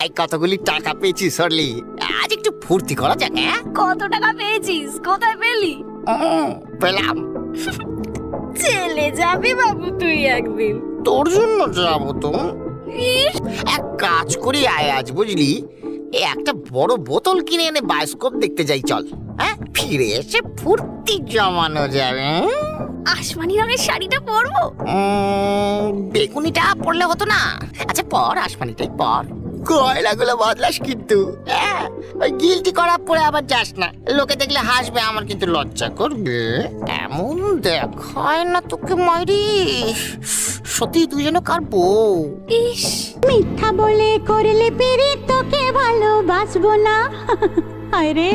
এই কতগুলি টাকা পেয়েছি সরলি আজ একটু ফুর্তি করা যাক হ্যাঁ? কত টাকা পেয়েছিস? কোথায় পেলি? উম, পেলাম। চলে যাবি বাবু তুই একদিন। তোর জন্য যাব তো। ইস, এক কাজ করি আয় আজ বুঝলি? এ একটা বড় বোতল কিনে এনে বায়োস্কোপ দেখতে যাই চল হ্যাঁ? ফিরে এসে ফুর্তি জমানো যাবে আসমানি রঙের শাড়িটা পরবো? উম, বেগুনিটা পড়লে হতো না। আচ্ছা পর আসমানিটাই পর। গয়লাগুলো বদলাস কিন্তু। হ্যাঁ ওই গিলটি করা পরে আবার যাস না। লোকে দেখলে হাসবে, আমার কিন্তু লজ্জা করবে। এমন দেখায় না তোকে মাইরি। সত্যি তুই যেন কার বউ। ইস, মিথ্যা বলে করলে পেরে তোকে ভালোবাসবো না। আরে